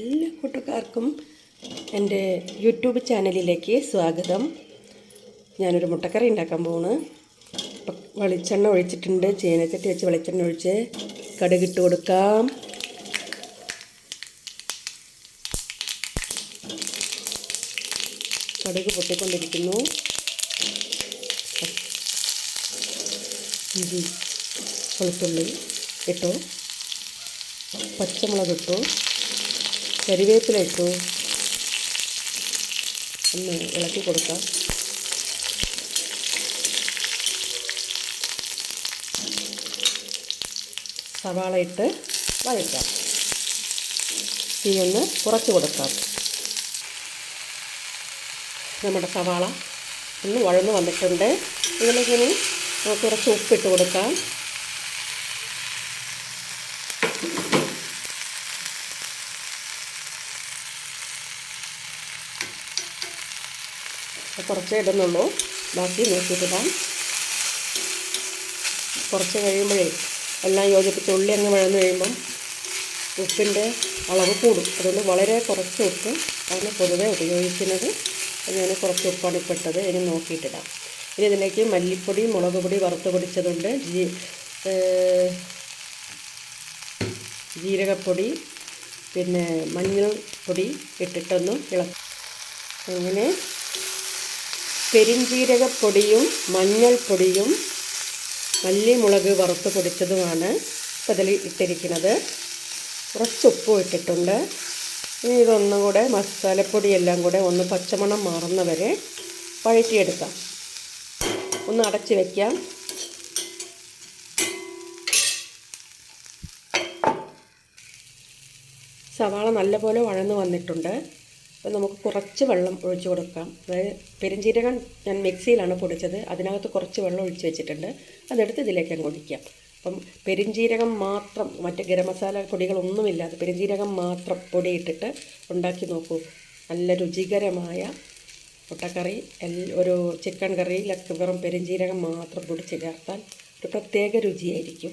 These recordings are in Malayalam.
എല്ലാ കൂട്ടുകാർക്കും എന്റെ യൂട്യൂബ് ചാനലിലേക്ക് സ്വാഗതം. ഞാനൊരു മുട്ടക്കറി ഉണ്ടാക്കാൻ പോണ് ഇപ്പം വെളിച്ചെണ്ണ ഒഴിച്ചിട്ടുണ്ട്. ചേനച്ചട്ടി വെച്ച് വെളിച്ചെണ്ണ ഒഴിച്ച് കടുകിട്ട് കൊടുക്കാം. കടുക് പൊട്ടിക്കൊണ്ടിരിക്കുന്നു. ഇഞ്ചി വെളുത്തുള്ളി ഇട്ടു. പച്ചമുളക് ഇട്ടു. കരിവേപ്പില ഇട്ടു. ഒന്ന് ഇളക്കി കൊടുക്കാം. സവാള ഇട്ട് വഴറ്റാം. തീ ഒന്ന് കുറച്ച് കൊടുക്കാം. നമ്മുടെ സവാള ഒന്ന് വഴന്ന് വന്നിട്ടുണ്ട്. ഇതിലേക്ക് ഇനി കുറച്ച് ഉപ്പിട്ട് കൊടുക്കാം. കുറച്ചേ ഇടുന്നുള്ളൂ. ബാക്കി നോക്കിയിട്ടിടാം. കുറച്ച് കഴിയുമ്പോഴേ എല്ലാം യോജിപ്പിച്ച് ഉള്ളി അങ്ങ് വഴന്ന് കഴിയുമ്പം ഉപ്പിന്റെ അളവ് കൂടും. അതുകൊണ്ട് വളരെ കുറച്ച് ഉപ്പ് ആണ് പൊതുവെ ഉപയോഗിക്കുന്നത്. ഞാൻ കുറച്ച് ഉപ്പാണ് ഇപ്പിട്ടത് ഇനി നോക്കിയിട്ടിടാം. ഇനി ഇതിലേക്ക് മല്ലിപ്പൊടി മുളക് പൊടി വറുത്ത് പൊടിച്ചതുണ്ട്. ജീ ജീരകപ്പൊടി പിന്നെ മഞ്ഞൾ പൊടി ഇട്ടിട്ടൊന്ന് ഇളക്കും. അങ്ങനെ പെരിഞ്ജീരകപ്പൊടിയും മഞ്ഞൾപ്പൊടിയും മല്ലിമുളക് വറുത്ത് പൊടിച്ചതുമാണ് അതിൽ ഇട്ടിരിക്കുന്നത്. കുറച്ച് ഉപ്പും ഇട്ടിട്ടുണ്ട്. ഇനി ഇതൊന്നും കൂടെ മസാലപ്പൊടിയെല്ലാം കൂടെ ഒന്ന് പച്ചമണം മാറുന്നവരെ വഴറ്റിയെടുക്കാം. ഒന്ന് അടച്ച് വയ്ക്കാം സവാള നല്ലപോലെ വഴന്ന് വന്നിട്ടുണ്ട്. അപ്പോൾ നമുക്ക് കുറച്ച് വെള്ളം ഒഴിച്ചു കൊടുക്കാം. അതായത് പെരുംജീരകം ഞാൻ മിക്സിയിലാണ് പൊടിച്ചത്. അതിനകത്ത് കുറച്ച് വെള്ളം ഒഴിച്ച് വെച്ചിട്ടുണ്ട്. അതെടുത്ത് ഇതിലേക്ക് അങ്ങ് ഒഴിക്കാം. അപ്പം പെരുംജീരകം മാത്രം മറ്റ് ഗരം മസാല പൊടികളൊന്നുമില്ലാതെ പെരുംജീരകം മാത്രം പൊടിയിട്ടിട്ട് ഉണ്ടാക്കി നോക്കൂ. നല്ല രുചികരമായ മുട്ടക്കറി ഒരു ചിക്കൻ കറിയിലൊക്കെ വെറും പെരുംജീരകം മാത്രം പൊടിച്ച് ചേർത്താൽ ഒരു പ്രത്യേക രുചിയായിരിക്കും.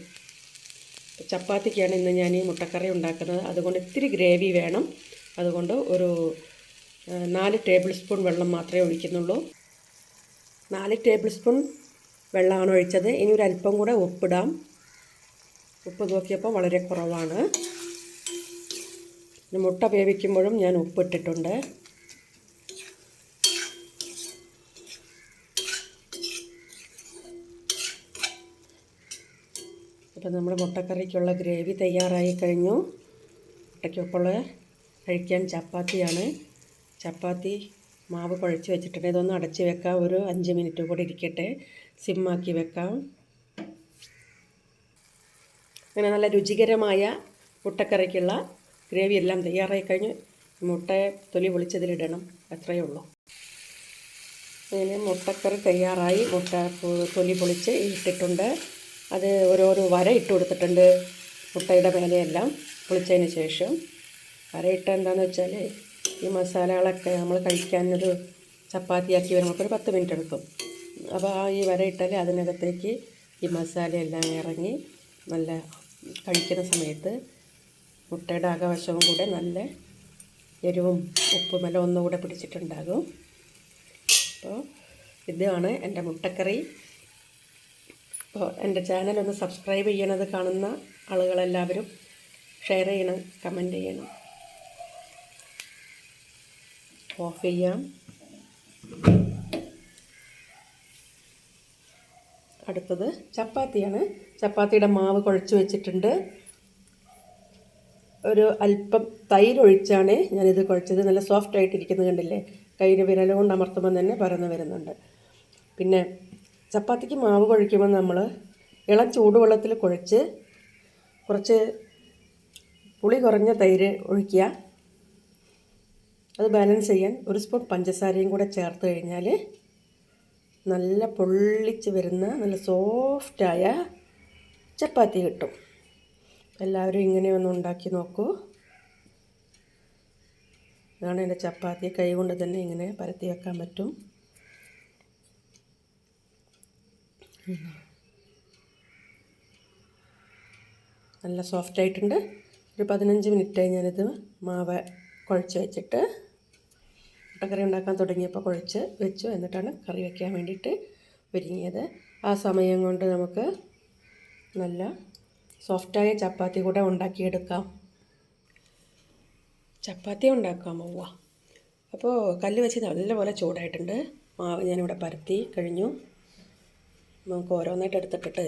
ചപ്പാത്തിക്കാണ് ഇന്ന് ഞാൻ ഈ മുട്ടക്കറി ഉണ്ടാക്കുന്നത്. അതുകൊണ്ട് ഇത്തിരി ഗ്രേവി വേണം. അതുകൊണ്ട് ഒരു നാല് ടേബിൾ സ്പൂൺ വെള്ളം മാത്രമേ ഒഴിക്കുന്നുള്ളൂ. നാല് ടേബിൾ സ്പൂൺ വെള്ളമാണ് ഒഴിച്ചത്. ഇനി ഒരു അല്പം കൂടെ ഉപ്പിടാം. ഉപ്പ് നോക്കിയപ്പോൾ വളരെ കുറവാണ്. മുട്ട വേവിക്കുമ്പോഴും ഞാൻ ഉപ്പിട്ടിട്ടുണ്ട്. അപ്പോൾ നമ്മുടെ മുട്ടക്കറിക്കുള്ള ഗ്രേവി തയ്യാറായി കഴിഞ്ഞു. മുട്ടയ്ക്കൊപ്പമുള്ള കഴിക്കാൻ ചപ്പാത്തിയാണ്. ചപ്പാത്തി മാവ് കുഴച്ച് വെച്ചിട്ടുണ്ട്. ഇതൊന്ന് അടച്ച് വെക്കാം. ഒരു അഞ്ച് മിനിറ്റ് കൂടി ഇരിക്കട്ടെ. സിമ്മാക്കി വെക്കാം. അങ്ങനെ നല്ല രുചികരമായ മുട്ടക്കറിക്കുള്ള ഗ്രേവി എല്ലാം തയ്യാറായി കഴിഞ്ഞ്. മുട്ട തൊലി പൊളിച്ചതിലിടണം. അത്രയേ ഉള്ളൂ. അങ്ങനെ മുട്ടക്കറി തയ്യാറായി. മുട്ട തൊലി പൊളിച്ച് ഇട്ടിട്ടുണ്ട്. അത് ഓരോരോ വര ഇട്ട് കൊടുത്തിട്ടുണ്ട്. മുട്ടയുടെ മേലെയെല്ലാം പൊളിച്ചതിന് ശേഷം. വര എന്താണെന്ന് വെച്ചാൽ ഈ മസാലകളൊക്കെ നമ്മൾ കഴിക്കാനൊരു ചപ്പാത്തിയാക്കി വരുമ്പോൾ ഒരു പത്ത് മിനിറ്റ് എടുക്കും. അപ്പോൾ ആ ഈ വര ഇട്ടാൽ അതിനകത്തേക്ക് ഈ മസാലയെല്ലാം ഇറങ്ങി നല്ല കഴിക്കുന്ന സമയത്ത് മുട്ടയുടെ ആകവശവും കൂടെ നല്ല എരിവും ഉപ്പും എല്ലാം ഒന്നുകൂടെ പിടിച്ചിട്ടുണ്ടാകും. അപ്പോൾ ഇതാണ് എന്റെ മുട്ടക്കറി. അപ്പോൾ എന്റെ ചാനൽ ഒന്ന് സബ്സ്ക്രൈബ് ചെയ്യണത് കാണുന്ന ആളുകളെല്ലാവരും ഷെയർ ചെയ്യണം കമന്റ് ചെയ്യണം. ഓഫ് ചെയ്യാം അടുത്തത് ചപ്പാത്തിയാണ്. ചപ്പാത്തിയുടെ മാവ് കുഴച്ച് വെച്ചിട്ടുണ്ട്. ഒരു അല്പം തൈരൊഴിച്ചാണ് ഞാനിത് കുഴച്ചത്. നല്ല സോഫ്റ്റ് ആയിട്ടിരിക്കുന്നത് കണ്ടില്ലേ? കയ്യിൽ വിരൽ കൊണ്ട് അമർത്തുമ്പോൾ തന്നെ പരന്ന് വരുന്നുണ്ട്. പിന്നെ ചപ്പാത്തിക്ക് മാവ് കുഴയ്ക്കുമ്പോൾ നമ്മൾ ഇളം ചൂടുവെള്ളത്തിൽ കുഴച്ച് കുറച്ച് പുളി കുറഞ്ഞ തൈര് ഒഴിക്കുക. അത് ബാലൻസ് ചെയ്യാൻ ഒരു സ്പൂൺ പഞ്ചസാരയും കൂടെ ചേർത്ത് കഴിഞ്ഞാൽ നല്ല പൊള്ളിച്ച് വരുന്ന നല്ല സോഫ്റ്റായ ചപ്പാത്തി കിട്ടും. എല്ലാവരും ഇങ്ങനെ ഒന്ന് ഉണ്ടാക്കി നോക്കൂ. ഇതാണ് എന്റെ ചപ്പാത്തി. കൈ കൊണ്ട് തന്നെ ഇങ്ങനെ പരത്തി വെക്കാൻ പറ്റും. നല്ല സോഫ്റ്റായിട്ടുണ്ട് ഒരു പതിനഞ്ച് മിനിറ്റായി ഞാനിത് മാവ് കുഴച്ച് വെച്ചിട്ട് മുട്ടക്കറി ഉണ്ടാക്കാൻ തുടങ്ങിയപ്പോൾ കുഴച്ച് വെച്ചു. എന്നിട്ടാണ് കറി വയ്ക്കാൻ വേണ്ടിയിട്ട് ഒരുങ്ങിയത്. ആ സമയം കൊണ്ട് നമുക്ക് നല്ല സോഫ്റ്റായ ചപ്പാത്തി കൂടെ ഉണ്ടാക്കിയെടുക്കാം. ചപ്പാത്തി ഉണ്ടാക്കാൻ പോവുക അപ്പോൾ കല്ല് വെച്ച് നല്ലപോലെ ചൂടായിട്ടുണ്ട്. മാവ് ഞാനിവിടെ പരത്തി കഴിഞ്ഞു. നമുക്ക് ഓരോന്നായിട്ട് എടുത്തിട്ടിട്ട്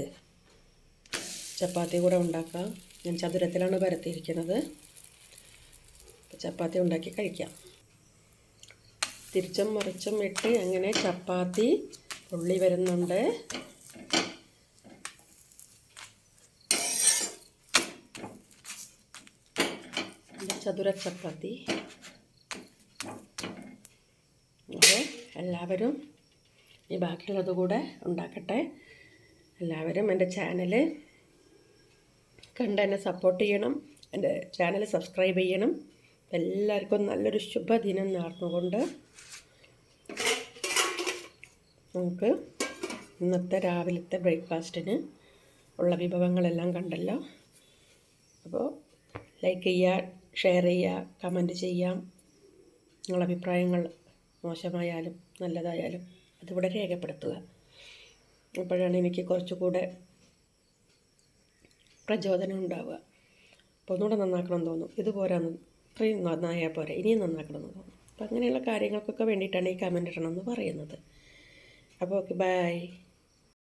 ചപ്പാത്തി കൂടെ ഉണ്ടാക്കാം. ഞാൻ ചതുരത്തിലാണ് പരത്തിയിരിക്കുന്നത്. ചപ്പാത്തി ഉണ്ടാക്കി കഴിക്കാം. തിരിച്ചും മറിച്ചും ഇട്ട് അങ്ങനെ ചപ്പാത്തി ഉള്ളി വരുന്നുണ്ട്. ചതുര ചപ്പാത്തി. എല്ലാവരും ഈ ബാക്കിയുള്ളത് കൂടെ ഉണ്ടാക്കട്ടെ. എല്ലാവരും എന്റെ ചാനൽ കണ്ട് എന്നെ സപ്പോർട്ട് ചെയ്യണം. എന്റെ ചാനൽ സബ്സ്ക്രൈബ് ചെയ്യണം. എല്ലാവർക്കും നല്ലൊരു ശുഭദിനം നേർന്നുകൊണ്ട് നമുക്ക് ഇന്നത്തെ രാവിലത്തെ ബ്രേക്ക്ഫാസ്റ്റിന് ഉള്ള വിഭവങ്ങളെല്ലാം കണ്ടല്ലോ. അപ്പോൾ ലൈക്ക് ചെയ്യുക ഷെയർ ചെയ്യുക കമന്റ് ചെയ്യാം നിങ്ങളുടെ അഭിപ്രായങ്ങൾ മോശമായാലും നല്ലതായാലും അതിവിടെ രേഖപ്പെടുത്തുക. അപ്പോഴാണ് എനിക്ക് കുറച്ചുകൂടെ പ്രചോദനം ഉണ്ടാവുക. അപ്പോൾ ഒന്നുകൂടെ നന്നാക്കണം തോന്നും ഇതുപോരാന്ന് ഇത്രയും നന്നായാൽ പോരെ ഇനിയും നന്നാക്കണം എന്ന് തോന്നും അപ്പോൾ അങ്ങനെയുള്ള കാര്യങ്ങൾക്കൊക്കെ വേണ്ടിയിട്ടാണ് ഈ കമന്റ് ഇടണമെന്ന് പറയുന്നത്. അപ്പോൾ ഓക്കെ ബൈ